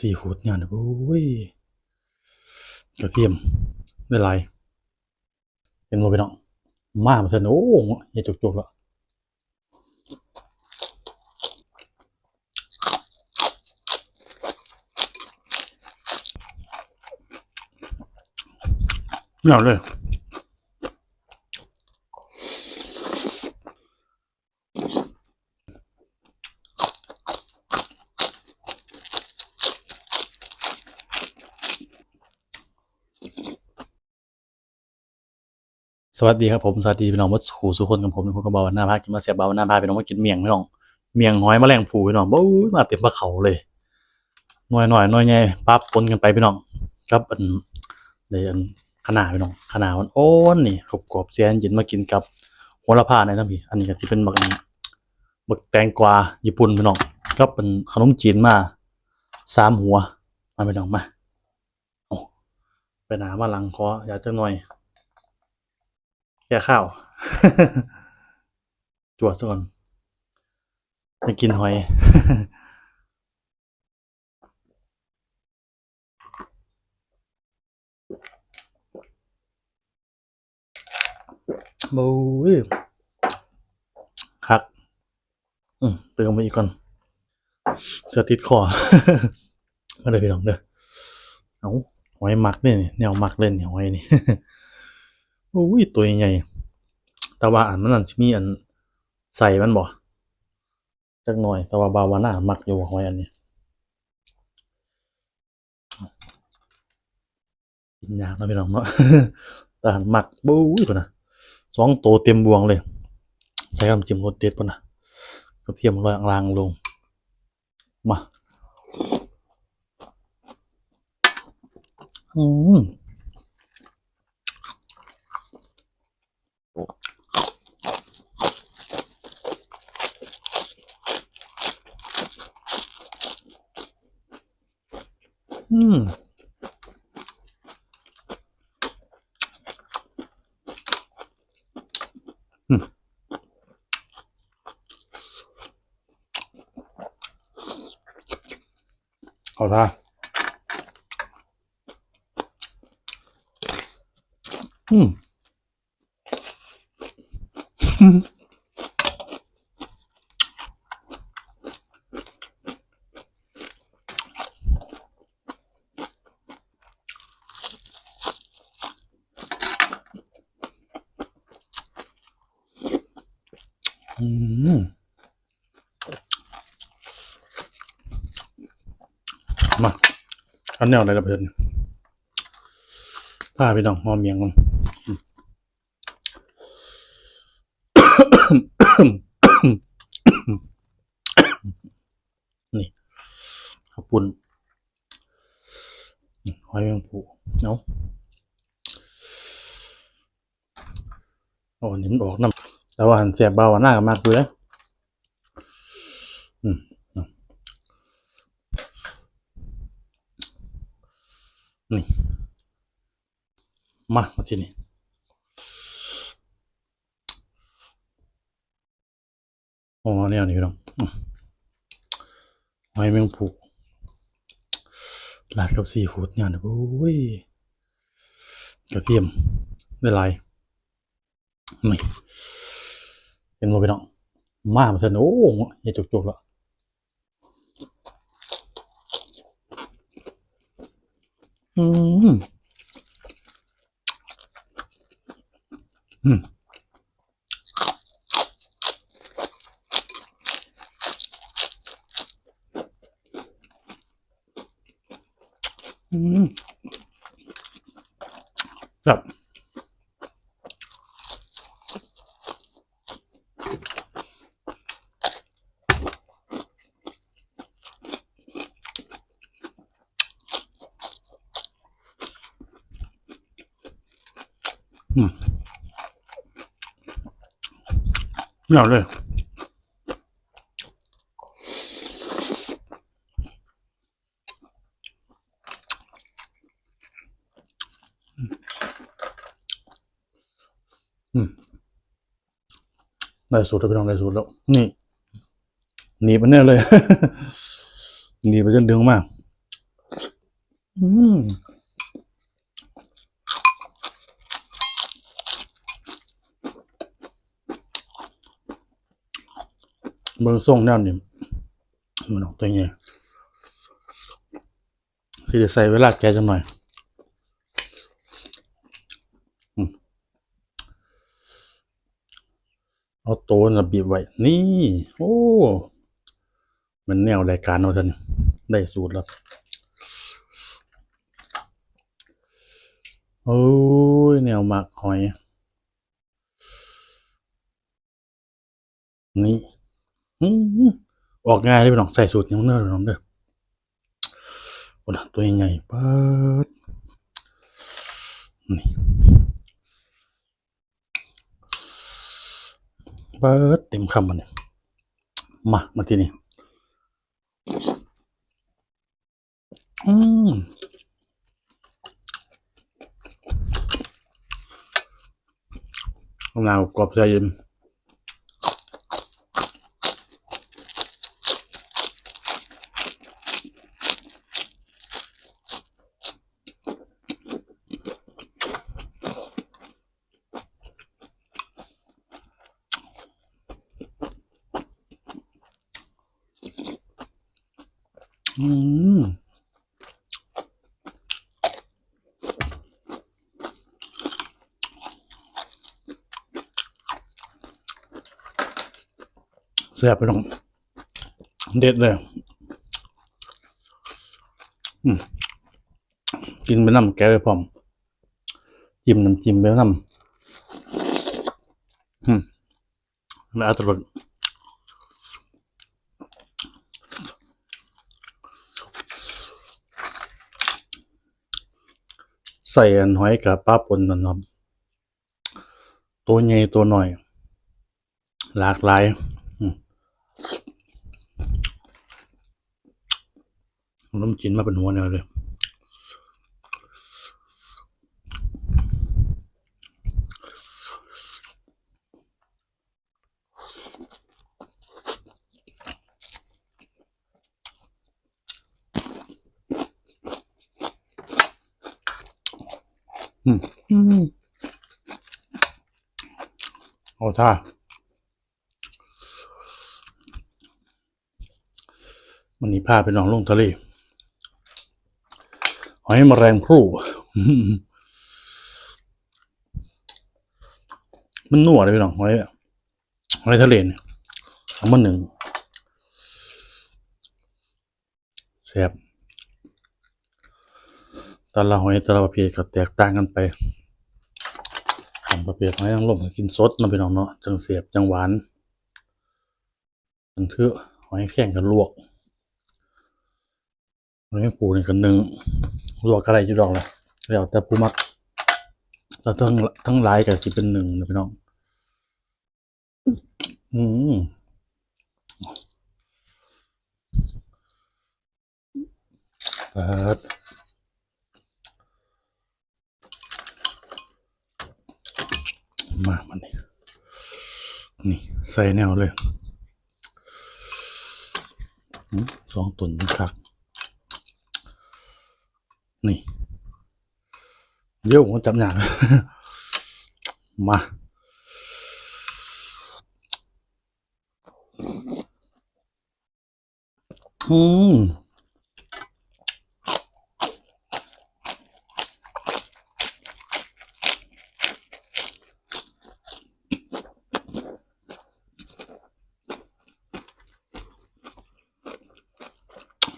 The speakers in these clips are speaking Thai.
ซีฟู้ดเนี่ยนะโอ้ยกระเทียมได้หลายเป็นโมไปน้องมามาเถอะโอ้ยายจุกๆแล้วไม่เอาเลย สวัสดีครับผมสวัสดีพี่น้องวัดขู่สุคนกับผมผมก็บอกว่าหน้าพากินมาเสียบเบาหน้าพาพี่น้องมากินเมียงพี่น้องเมียงหอยแมลงภูพี่น้องบู๊ยมาเต็มปะเขาเลยหน่อยหน่อยหน่อยใหญ่ปั๊บปนกันไปพี่น้องครับอันเลยอันขนาดพี่น้องขนาดมันโอ้นนี่กรอบกรอบๆเสียนยินมากินกับโหระพาในทั้งพี่อันนี้ก็ที่เป็นบักบักแตงกวาญี่ปุ่นพี่น้องก็เป็นขนมจีนมาสามหัวมาพี่น้องมาโอ้ไปหนามาหลังคออยากจะหน่อย แก่ข้าวจวดซะก่อนจะกินหอยบูยคัก อืมเติมไปอีกก่อนเธอติดคอมาเลยพี่น้องเด้อเอาหอยหมักเนี่ยแนวหมักเล่นหอยนี่ อุ้ยตัวใหญ่แต่ว่าอันมันนั่นมีอันใส่มันบ่จักหน่อย แต่ว่าบาวาน่ามักอยู่หอยอันนี้กินยากนะพี่น้องเนาะแต่หันมักบู๊ยพุ่นนะสองโตเต็มบวงเลย ใส่น้ำจิ้มรสเด็ดพอนนะกระเทียมลอยลางลง มา อืม อืมอืมเอาละอืม อืม อืม มา อันแนวอะไรละเพื่อนพาพี่น้องหอมเมียงมันนี่ข้าวปุ้นหอยแมงภูเนาะโอ้นี่มันออกน้ำแต่ว่าหันเสียบเบาหนหน้ากับมากเลยนะอืมอืม นี่ มามาที่นี่โอ้เนี่ยนี่พี่น้องอืมหอยแมงภูราดกับซีฟู้ดเนี่ยนะโอ้ยกระเทียมได้หลายนี่เป็นโมไปน้องมามาเถอะโอ้ยจุกๆแล้ว อืมอืมอืมแบบ ไม่เอาเลยได้สูตรแล้วพี่น้องได้สูตรแล้ว นี่ หนีบมันแน่เลย หนีบไปจนดึงมาก อืม เบิ่งส่งแนวนี่มันออกตัวไงที่จะใส่เวลาแกจังหน่อยอืมเอาโตน่ะบีบไว้ นี่ โอ้ มันแนวรายการเอาท่านได้สูตรแล้ว โอ้ย แนวหมักหอย นี่ ออกง่ายเลยพี่น้องใส่สูตรยังเนื้อพี่น้องเด้อโอ้นะตัวใหญ่ๆเปิดนี่เปิดเต็มคำมันเนี่ยมา มาที่นี่อืมมะนาวกรอบใจเย็น อืมแซ่บไปน้องเด็ดเลยกินไปน้ำแกงไปพร้อม จิ้มน้ำจิ้มไปน้ำอืมแล้วอัตรส ใส่อันหอยกับปลาปนนั่นครับตัวใหญ่ตัวหน่อย หลากหลายอืมน้ำจิ้นมาเป็นหัวแนวเลย อืมอืมเอาท่าวันนี้พาไปนอนลงทะเลหอยแมลงภู่อืมมันนัวเลยพี่น้องหอยหอยทะเลเนี่ยเอามาหนึ่งแซ่บ แต่ละหอยแต่ละประเภทก็แตกต่างกันไปบางประเภทหอยนางรมกินสดนาะพี่น้องเนาะจังเสียบจังหวานมันคือหอยแข็งกับลวกหอยปูนี่ก็นึ่งลวกอะไรอยู่ดอกละแล้วแต่ผู้มักแล้วทั้งทั้งหลายก็สิเป็นหนึ่งนะพี่น้อง อืมเปิด มามันนี่นี่ใส่แนวเลยสองตุนนี่คัก นี่เดี๋ยวผมจำอย่างมาอืม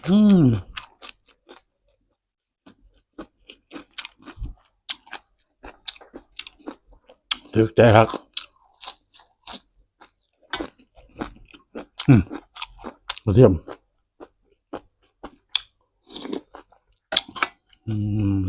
อืมถึกใจครับ อืมกระเทียม อืม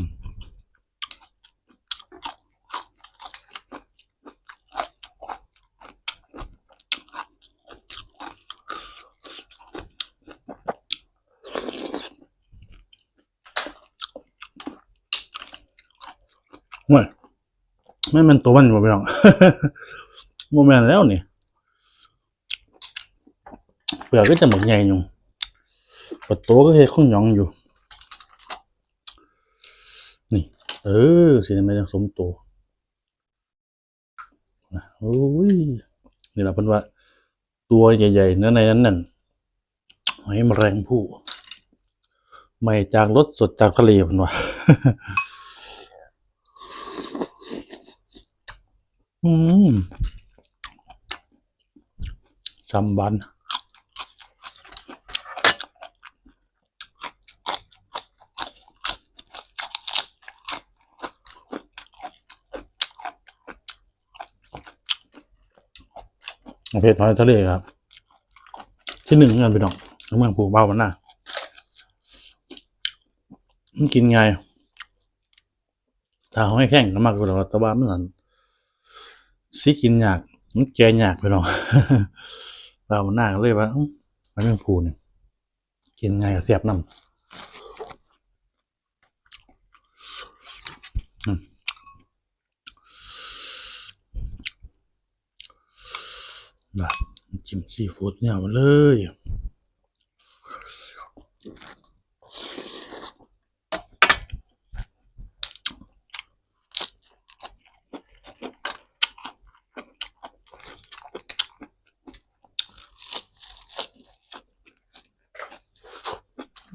ไม่ไม่เป็นตัวมันอยู่ไปหรอกโมเมนต์แล้วนี่เปลือกก็จะหมดใหญ่อยู่ประตูก็เฮ็ดข้องหยองอยู่ นี่ เออสิมันยังสมตัวนะโอ้ยนี่แหละเพิ่นว่า ตัวใหญ่ๆเนื้อในนั้นนั่นหอยแมลงผู้ใหม่จากรสสดจากทะเลเพิ่นว่า อืมจำบันประเภทหอยทะเลครับ ที่หนึ่งงานไปดองน้ำเมืองผูกเบ้ามันน่ะมันกินไงายถ้าหอยแข็งก็มากกว่าเราแต่ว่ามันนั่น สิกินยากมันแกยากไปดองเบ้ามันน่าก็เลยว่ามันเมืองผูเนี่ยกินไงเสียบน้ำอืมแบบจิ้มซีฟู้ดเนี่ยมาเลย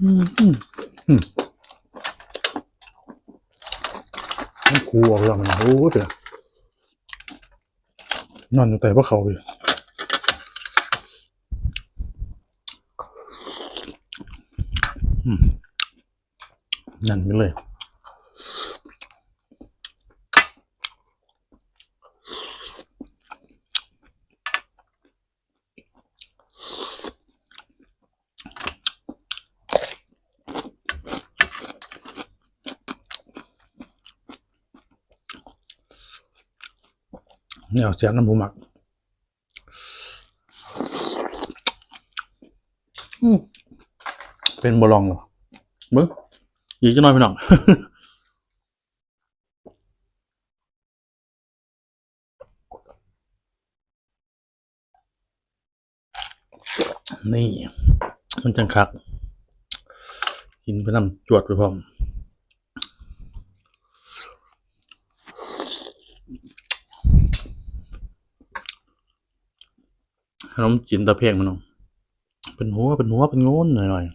มอืมอืมมันคูออกแล้วมันะโอ้เดี๋ยวนอนอยู่แต่ว่าเขาอยู่อืมนั่นไปเลย เนี่ยเสียบน้ำหมูหมักเป็นบอลองเหรอเบิ้งอีกจะน้อยพี่น้องนี่ มันจังคัก กินไปนำจวดไปพร้อม นมจีนตะเพียงมันเนาะเป็นหัวเป็นหัวเป็นโงนหน่อยหน่อย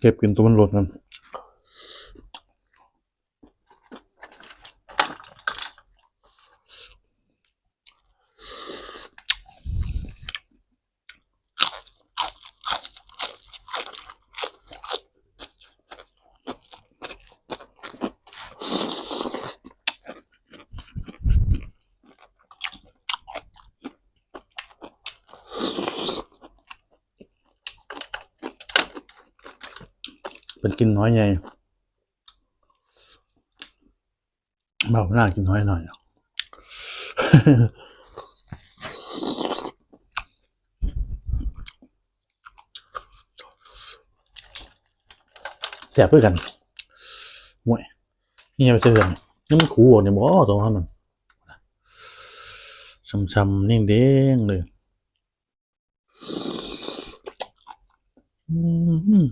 เก็บกินตัวมันหลดนั่น เป็นกินน้อยใหญ่เบาหน้ากินน้อยหน่อยเนาะแสบด้วยกันมวยนี่ไปเจอกันนี่มันขูออกเนี่ยบ่ตรงนั้นมันช้ำๆนิ่งเด้งๆเลยอืมอืม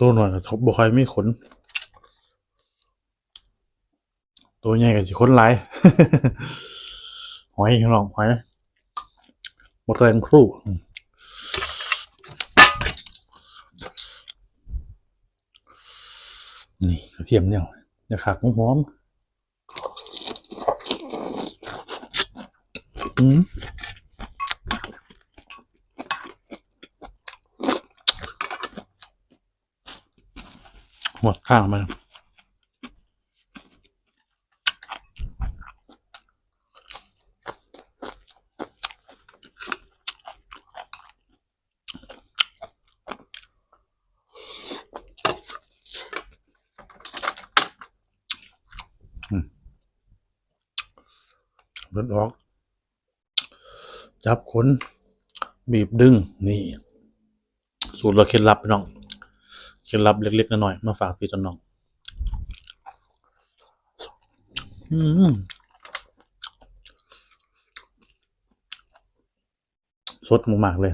ตัว หน่อยทบบ่ค่อยมีขน ตัวใหญ่ก็สิขนหลายหอยพี่น้องหอยหมดแรงครู่นี่กระเทียมเนี่ยอย่าขาดหอมอืม หมดข้างมารถออก จับขนบีบดึง นี่ สูตรเราเคล็ดลับน้อง เคล็ดลับเล็กๆน้อยๆมาฝากพี่ต้นน้องอืมสดมากๆเลย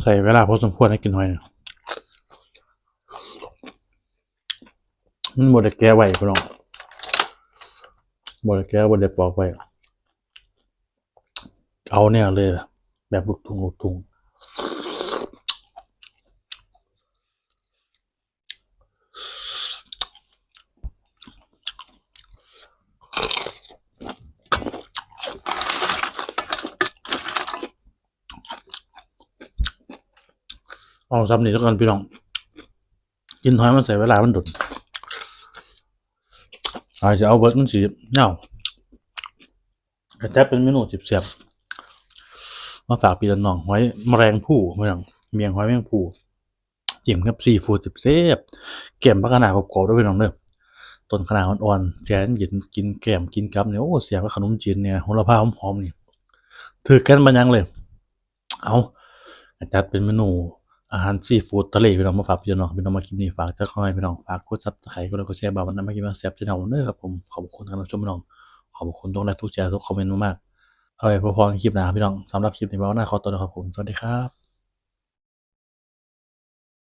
ใส่เวลาพอสมควรให้กินหน่อยนะมันบดแก้ไว้พี่น้องบดแก้บดปอกไว้ เอาเนี่ยเลย แบบลูกทุงลูกทุง เอาซ้ำนี่แล้วกันพี่น้อง กินหอยมันใส่เวลา มันดุดอาจจะเอาเบิร์ดมันสีเน่าแต่แทบเป็นเมนูจิบเสียบมาฝากพี่น้องหอยแมลงผู้พี่น้องเมียงหอยแมงผู้จิ้มกับซีฟู้ดจิบเสียบแก้มพักขนาดกรอบๆด้วยพี่น้องเด้อต้นขนาดอ่อนๆแจนหยินกินแก้มกินกับเนี่ยโอ้เสียบกับขนมจีนเนี่ยโหระพาหอมๆนี่ถือกันบันยังเลย เอาจัดเป็นเมนู อาหารซีฟู้ดทะเลพี่น้องมาฝากพี่น้องพี่น้องมาคลิปนี้ฝากจะค่อยพี่น้องฝากกดซับสไครต์กดไลค์กดแชร์บ่าวันนั้นมากินมาแซ่บจะเอาเด้อครับผมขอบคุณท่านผู้ชมพี่น้องขอบคุณทุกไลค์ทุกแชร์ทุกคอมเมนต์มากๆเอาไว้พอๆกันคลิปหน้าพี่น้องสำหรับคลิปนี้บ่าวหน้าขอตัวนะครับผมสวัสดีครับ